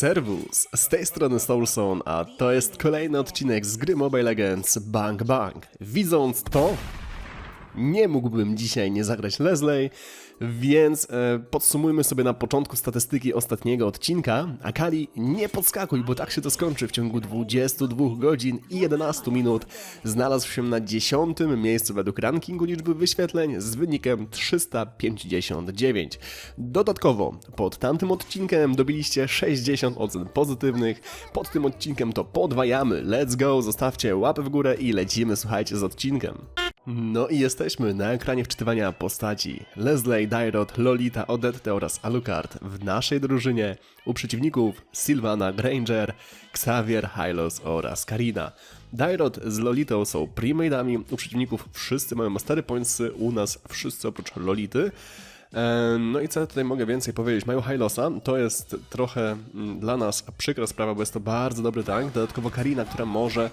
Servus, z tej strony Soulson, a to jest kolejny odcinek z gry Mobile Legends Bang Bang. Widząc to, nie mógłbym dzisiaj nie zagrać Leslie, więc e, podsumujmy sobie na początku statystyki ostatniego odcinka. Akali, nie podskakuj, bo tak się to skończy. W ciągu 22 godzin i 11 minut znalazł się na 10 miejscu według rankingu liczby wyświetleń z wynikiem 359. Dodatkowo, pod tamtym odcinkiem dobiliście 60 ocen pozytywnych. Pod tym odcinkiem to podwajamy. Let's go, zostawcie łapę w górę i lecimy, słuchajcie, z odcinkiem. No i jesteśmy na ekranie wczytywania postaci. Leslie, Dairot, Lolita, Odette oraz Alucard w naszej drużynie. U przeciwników Sylvana, Granger, Xavier, Hylos oraz Karina. Dairot z Lolitą są premade'ami, u przeciwników wszyscy mają mastery pointsy, u nas wszyscy oprócz Lolity. No i co ja tutaj mogę więcej powiedzieć? Mają Hylosa, to jest trochę mm, dla nas przykra sprawa, bo jest to bardzo dobry tank. Dodatkowo Karina, która może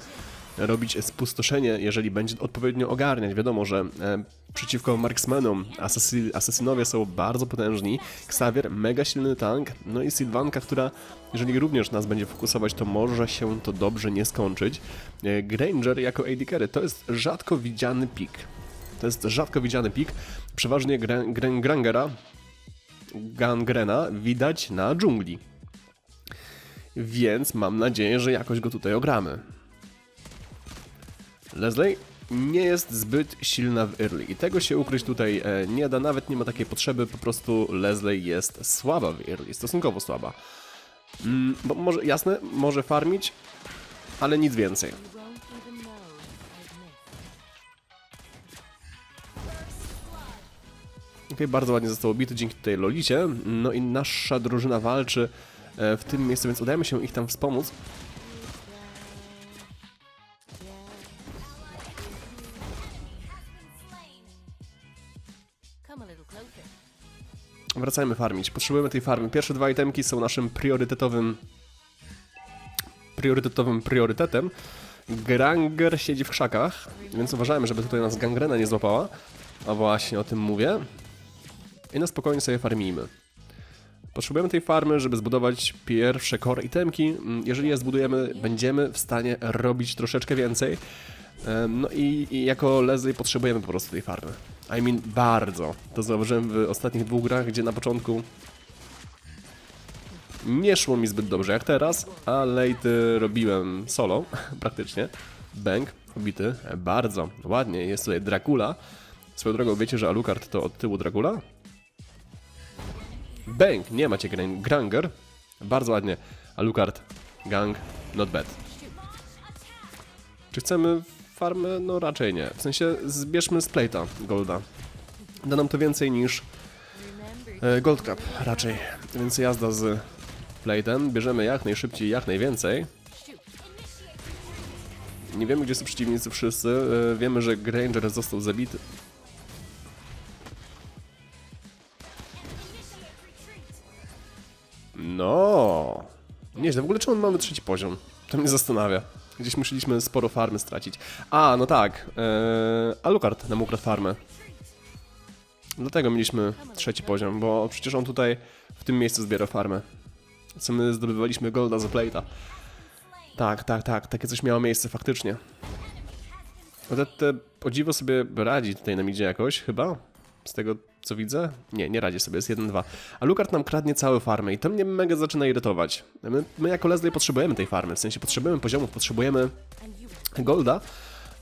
robić spustoszenie, jeżeli będzie odpowiednio ogarniać. Wiadomo, że e, przeciwko marksmanom asasy, asasynowie są bardzo potężni. Xavier, mega silny tank, no i Sylwanka, która jeżeli również nas będzie fokusować, to może się to dobrze nie skończyć. E, Granger jako AD carry to jest rzadko widziany pik. To jest rzadko widziany pik. Przeważnie Grangera, Gangrena widać na dżungli. Więc mam nadzieję, że jakoś go tutaj ogramy. Leslie nie jest zbyt silna w early i tego się ukryć tutaj e, nie da, nawet nie ma takiej potrzeby, po prostu Leslie jest słaba w early, stosunkowo słaba. Mm, bo może, jasne, może farmić, ale nic więcej. Okej, bardzo ładnie został obity dzięki tej Lolicie. No i nasza drużyna walczy e, w tym miejscu, więc udajemy się ich tam wspomóc. Wracajmy farmić. Potrzebujemy tej farmy. Pierwsze dwa itemki są naszym priorytetowym priorytetowym priorytetem. Granger siedzi w krzakach, więc uważajmy, żeby tutaj nas gangrena nie złapała. A właśnie o tym mówię. I na spokojnie sobie farmijmy. Potrzebujemy tej farmy, żeby zbudować pierwsze core itemki. Mm, Jeżeli je zbudujemy, będziemy w stanie robić troszeczkę więcej. No i, i jako Leslie potrzebujemy po prostu tej farmy. I mean bardzo. To zauważyłem w ostatnich dwóch grach, gdzie na początku nie szło mi zbyt dobrze jak teraz, a late robiłem solo praktycznie. Bang, obity, bardzo ładnie. Jest tutaj Dracula. Swoją drogą wiecie, że Alucard to od tyłu Dracula? Bang, nie macie Gran- Granger. Bardzo ładnie. Alucard, gang, not bad. Czy chcemy farmę? No raczej nie. W sensie zbierzmy z plate'a golda. Da nam to więcej niż e, gold cap raczej. Więc jazda z plate'em. Bierzemy jak najszybciej, jak najwięcej. Nie wiemy gdzie są przeciwnicy wszyscy. E, wiemy, że Granger został zabity. No. Nieźle. W ogóle czemu mamy trzeci poziom? To mnie zastanawia. Gdzieś musieliśmy sporo farmy stracić. A, no tak. Eee, Alucard nam ukradł farmę. Dlatego mieliśmy trzeci poziom, bo przecież on tutaj w tym miejscu zbierał farmę. Co my zdobywaliśmy golda za plate'a. Tak, tak, tak. Takie coś miało miejsce faktycznie. No te, te o dziwo sobie radzi tutaj nam idzie jakoś, chyba. Z tego co widzę? Nie, nie radzi sobie, jest 1-2. A Lukard nam kradnie całą farmę i to mnie mega zaczyna irytować. My, my jako Leslie potrzebujemy tej farmy, w sensie potrzebujemy poziomów, potrzebujemy golda,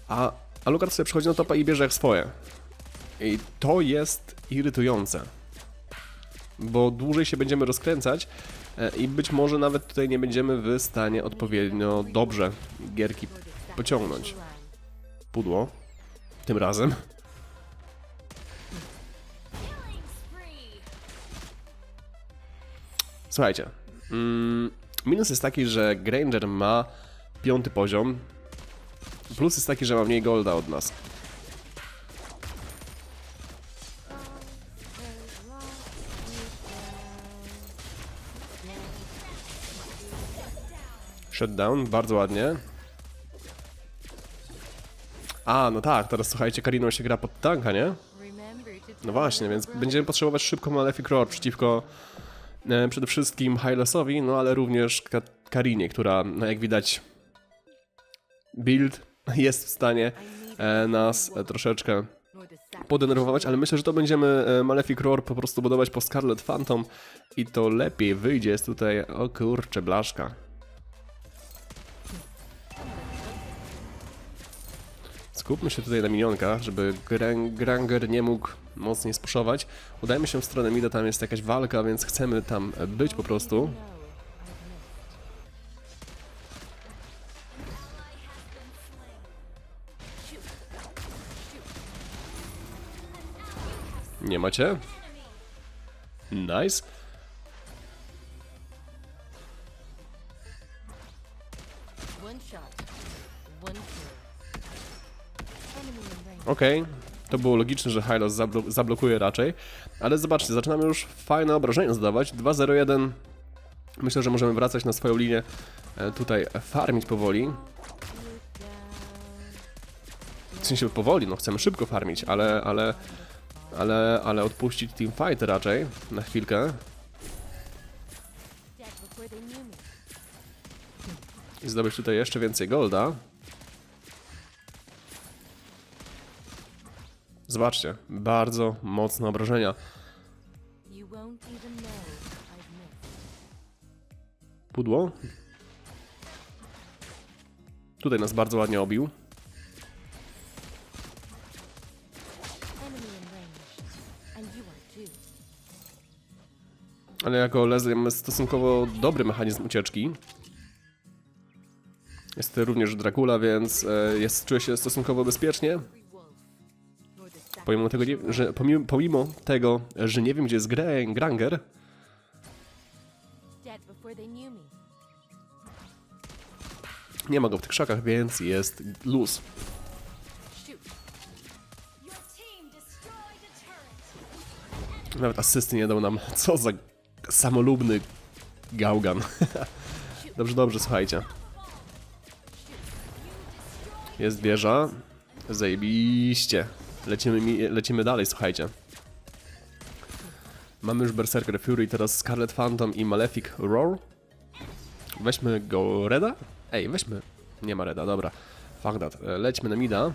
a, a Lukard sobie przychodzi na topa i bierze jak swoje. I to jest irytujące. Bo dłużej się będziemy rozkręcać e, i być może nawet tutaj nie będziemy w stanie odpowiednio dobrze gierki pociągnąć. Pudło. Tym razem. Słuchajcie. Mm, minus jest taki, że Granger ma piąty poziom. Plus jest taki, że ma mniej golda od nas. Shutdown, bardzo ładnie. A, no tak, teraz słuchajcie, Kariną się gra pod tanka, nie? No właśnie, więc będziemy potrzebować szybko Malefic Roar przeciwko Przede wszystkim Hylosowi, no ale również Ka Karinie, która, no jak widać, build jest w stanie e, nas e, troszeczkę podenerwować, ale myślę, że to będziemy e, Malefic Roar po prostu budować po Scarlet Phantom i to lepiej wyjdzie. Jest tutaj, o kurcze, blaszka. Skupmy się tutaj na minionkach, żeby Gran- Granger nie mógł mocniej spuszować. Udajmy się w stronę mida, tam jest jakaś walka, więc chcemy tam być po prostu. Nie macie? Nice. Okej, to było logiczne, że Hylos zablo- zablokuje raczej, ale zobaczcie, zaczynamy już fajne obrażenia zadawać. 2-0-1. Myślę, że możemy wracać na swoją linię, e, tutaj farmić powoli. W sensie powoli, no chcemy szybko farmić, ale, ale, ale, ale odpuścić teamfight raczej na chwilkę i zdobyć tutaj jeszcze więcej golda. Zobaczcie, bardzo mocne obrażenia. Pudło. Tutaj nas bardzo ładnie obił. Ale jako Leslie mamy stosunkowo dobry mechanizm ucieczki. Jest również Dracula, więc e, jest, czuję się stosunkowo bezpiecznie. Pomimo tego, nie, że, pomimo, pomimo tego, że nie wiem, gdzie jest Gra- Granger, nie ma go w tych krzakach, więc jest luz. Nawet asysty nie dał nam. Co za samolubny gałgan. dobrze, dobrze, słuchajcie. Jest wieża. Zajebiście. Lecimy, lecimy dalej, słuchajcie. Mamy już Berserker Fury, teraz Scarlet Phantom i Malefic Roar. Weźmy go Reda? Ej, weźmy. Nie ma Reda, dobra. Fuck that. E, Lećmy na mida.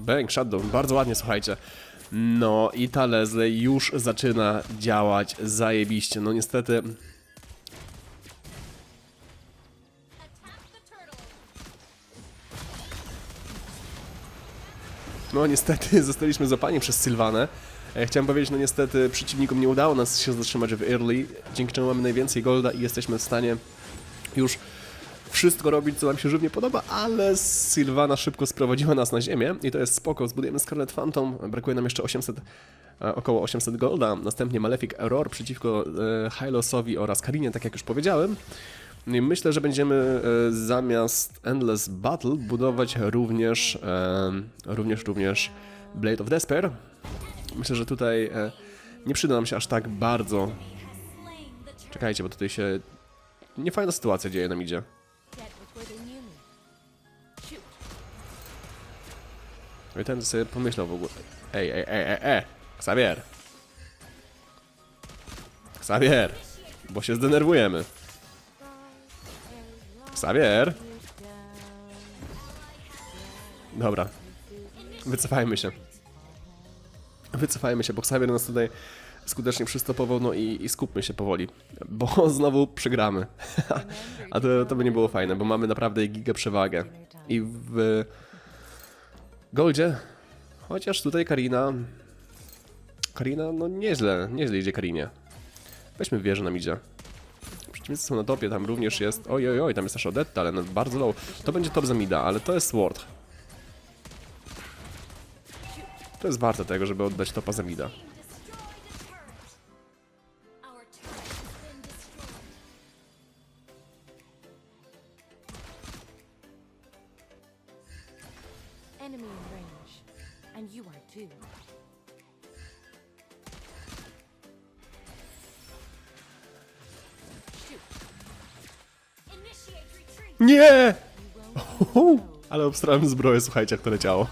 Bang, Shadow, bardzo ładnie, słuchajcie. No i ta Leslie już zaczyna działać zajebiście. No niestety, no niestety zostaliśmy zapani przez Sylwanę. E, Chciałem powiedzieć, no niestety przeciwnikom nie udało nas się zatrzymać w early, dzięki czemu mamy najwięcej golda i jesteśmy w stanie już wszystko robić, co nam się żywnie podoba, ale Sylwana szybko sprowadziła nas na ziemię i to jest spoko. Zbudujemy Scarlet Phantom, brakuje nam jeszcze 800, e, około 800 golda, następnie Malefic Error przeciwko e, Hylosowi oraz Karinie, tak jak już powiedziałem. I myślę, że będziemy e, zamiast Endless Battle budować również, również, również Blade of Despair. Myślę, że tutaj nie przyda nam się aż tak bardzo. Czekajcie, bo tutaj się niefajna sytuacja dzieje nam idzie. I ten sobie pomyślał w ogóle. Ej, ej, ej, ej, ej, Xavier. Xavier, bo się zdenerwujemy. Xavier. Dobra. Wycofajmy się. Wycofajmy się, bo Xavier nas tutaj skutecznie przystopował, no i, i skupmy się powoli, bo znowu przegramy. A to, to by nie było fajne, bo mamy naprawdę giga przewagę. I w Goldzie, chociaż tutaj Karina... Karina, no nieźle, nieźle idzie Karinie. Weźmy wieżę nam idzie. Przeciwnicy są na topie, tam również jest... Oj, oj, oj, tam jest nasza Odetta, ale no bardzo low. To będzie top za mida, ale to jest Ward. To jest warte tego, żeby oddać topa za mida. Nie! Ale obstrałem zbroję, słuchajcie, jak to leciało.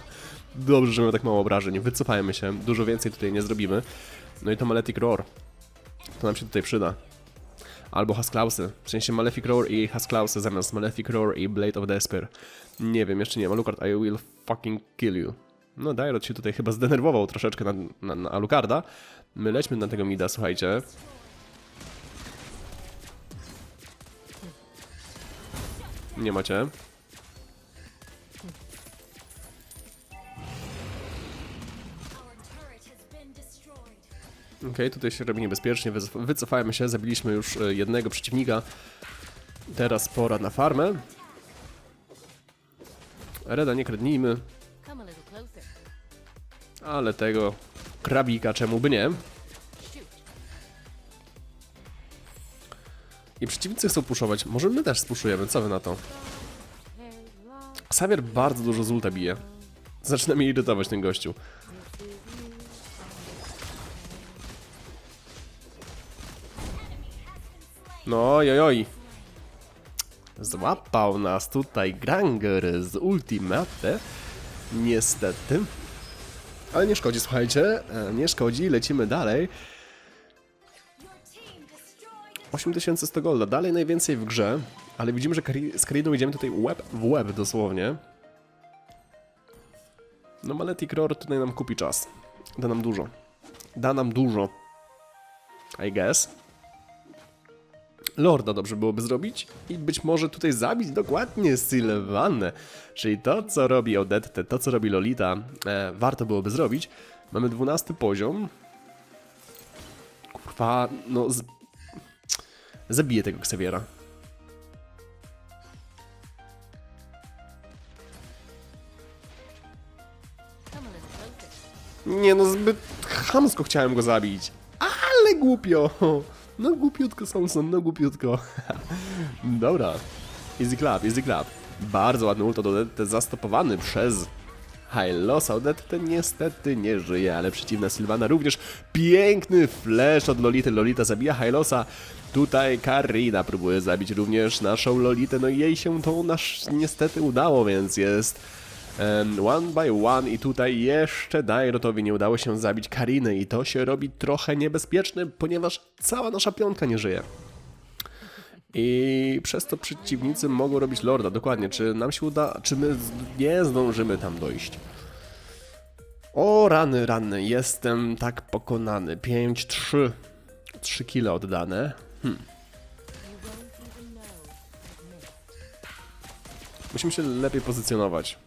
Dobrze, że miał tak mało obrażeń. Wycofajmy się, dużo więcej tutaj nie zrobimy. No i to Maletic Roar. To nam się tutaj przyda. Albo Hasklausy. W sensie Malefic Roar i Hasklausy zamiast Malefic Roar i Blade of Despair. Nie wiem, jeszcze nie. Alucard, I will fucking kill you. No, Dairot się tutaj chyba zdenerwował troszeczkę na, na, na Alucarda. My lećmy na tego mida, słuchajcie. Nie macie. Okej, tutaj się robi niebezpiecznie, wycof- wycofajmy się, zabiliśmy już e, jednego przeciwnika. Teraz pora na farmę. Reda nie closer. ale tego krabika czemu by nie. I przeciwnicy chcą puszować, może my też spuszujemy, co wy na to? Xavier bardzo dużo z ulta bije. Zaczyna mnie irytować ten gościu. No ojoj. Złapał nas tutaj Granger z Ultimate. Niestety. Ale nie szkodzi, słuchajcie. e, Nie szkodzi, lecimy dalej. 8100 golda, dalej najwięcej w grze, ale widzimy, że z Kariną idziemy tutaj łeb w łeb dosłownie. No Maletic Roar tutaj nam kupi czas. Da nam dużo. Da nam dużo. I guess. Lorda dobrze byłoby zrobić i być może tutaj zabić dokładnie Sylvanę. Czyli to, co robi Odette, to, co robi Lolita, e, warto byłoby zrobić. Mamy 12 poziom. Kurwa, no... Zabiję tego Xaviera. Nie no, zbyt chamsko chciałem go zabić. Ale głupio. No głupiutko, Samson, no głupiutko. Dobra. Easy clap, easy clap. Bardzo ładny ult od Odette, zastopowany przez Hylosa. Odette niestety nie żyje, ale przeciwna Sylwana również. Piękny flash od Lolity. Lolita zabija Hylosa. Tutaj Karina próbuje zabić również naszą Lolitę, no i jej się to nasz niestety udało, więc jest One by one i tutaj jeszcze Dairotowi nie udało się zabić Kariny i to się robi trochę niebezpieczne, ponieważ cała nasza piątka nie żyje. I przez to przeciwnicy mogą robić Lorda, dokładnie. Czy nam się uda, czy my nie zdążymy tam dojść? O rany, rany, jestem tak pokonany. 5-3. 3 kile oddane. You won't even know I've missed. Musimy się lepiej pozycjonować.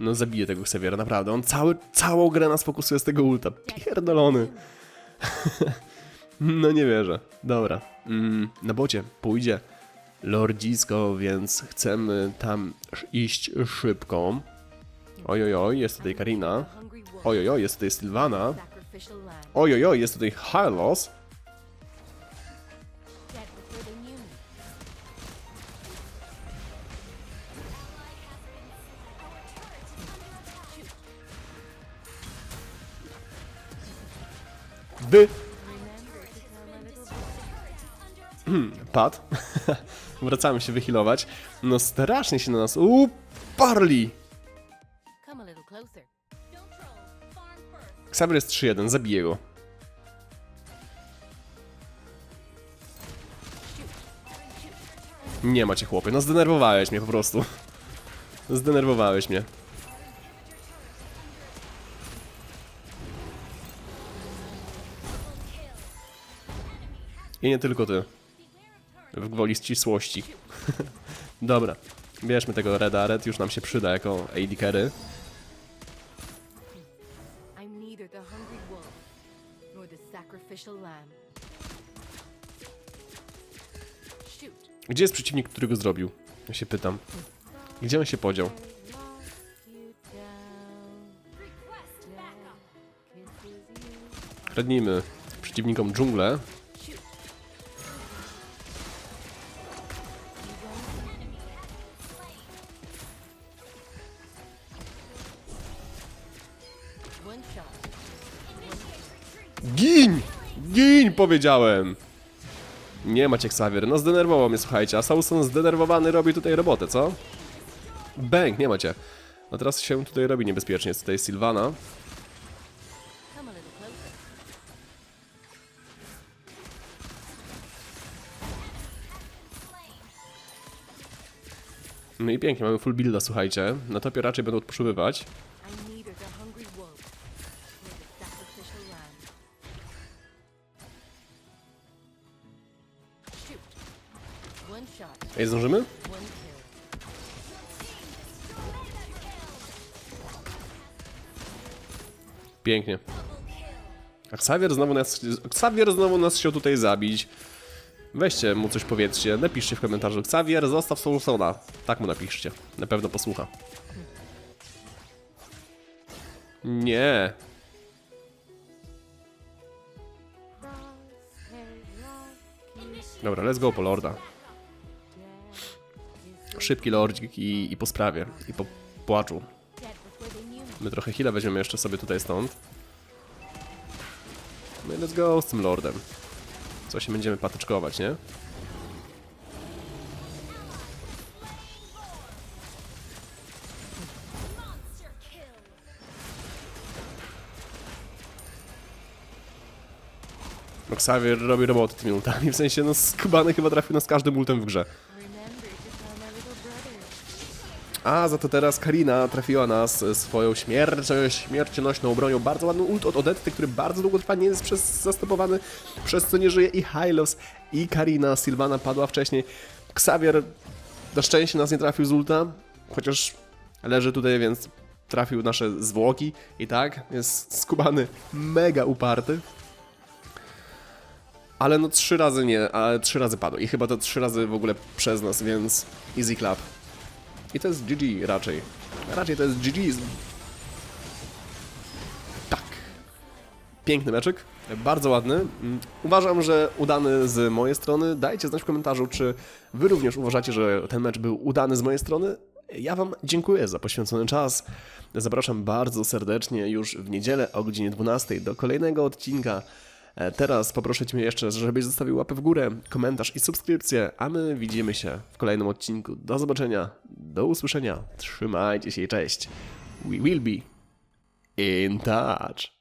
No zabiję tego Xaviera, naprawdę. On cały, całą grę nas fokusuje z tego ulta. Pierdolony. no nie wierzę. Dobra. Mm, na bocie pójdzie Lordzisko, więc chcemy tam iść szybko. Ojojoj, jest tutaj Karina. Ojojoj, jest tutaj Sylwana. Ojojoj, jest tutaj me. Wy... Pad. Wracamy się wyhealować. No strasznie się na nas uparli. Xavier jest 3-1, zabiję go. Nie macie chłopie, no zdenerwowałeś mnie po prostu. Zdenerwowałeś mnie. I nie tylko ty. W gwoli ścisłości. Dobra, bierzmy tego Reda. Red już nam się przyda jako AD carry. Gdzie jest przeciwnik, który go zrobił? Ja się pytam. Gdzie on się podział? Kradnijmy przeciwnikom dżunglę. Powiedziałem! Nie macie Xavier, no zdenerwował mnie, słuchajcie, a Saulson zdenerwowany robi tutaj robotę, co? Bęk, nie macie. No teraz się tutaj robi niebezpiecznie, jest tutaj a closer. No i pięknie, mamy full builda, słuchajcie. Na topie raczej będą odpoczywywać. Ej, zdążymy? Pięknie. A Xavier znowu nas, Xavier znowu nas chciał tutaj zabić. Weźcie mu coś powiedzcie, napiszcie w komentarzu. Xavier, zostaw Soulsona. Tak mu napiszcie. Na pewno posłucha. Nie. Dobra, let's go po Lorda. Szybki Lordzik i, i po sprawie. I po płaczu. My trochę chwilę weźmiemy jeszcze sobie tutaj stąd. No i let's go z tym lordem. Co się będziemy patyczkować, nie? Xavier robi robotę tymi ultami, w sensie no skubany chyba trafił nas każdym ultem w grze. A za to teraz Karina trafiła nas swoją śmierć, śmiercionośną bronią. Bardzo ładny ult od Odetty, który bardzo długo trwa, nie jest przez, zastopowany, przez co nie żyje i Hylos, i Karina. Sylvana padła wcześniej. Xavier na szczęście nas nie trafił z ulta, chociaż leży tutaj, więc trafił nasze zwłoki i tak, jest skubany, mega uparty. Ale no trzy razy nie, ale trzy razy padł i chyba to trzy razy w ogóle przez nas, więc easy clap. I to jest GG raczej. Raczej to jest GG. Tak. Piękny meczek. Bardzo ładny. Mm, Uważam, że udany z mojej strony. Dajcie znać w komentarzu, czy wy również uważacie, że ten mecz był udany z mojej strony. Ja wam dziękuję za poświęcony czas. Zapraszam bardzo serdecznie już w niedzielę o godzinie 12 do kolejnego odcinka. E, Teraz poproszę Cię jeszcze, żebyś zostawił łapę w górę, komentarz i subskrypcję, a my widzimy się w kolejnym odcinku. Do zobaczenia, do usłyszenia, trzymajcie się i cześć. We will be in touch.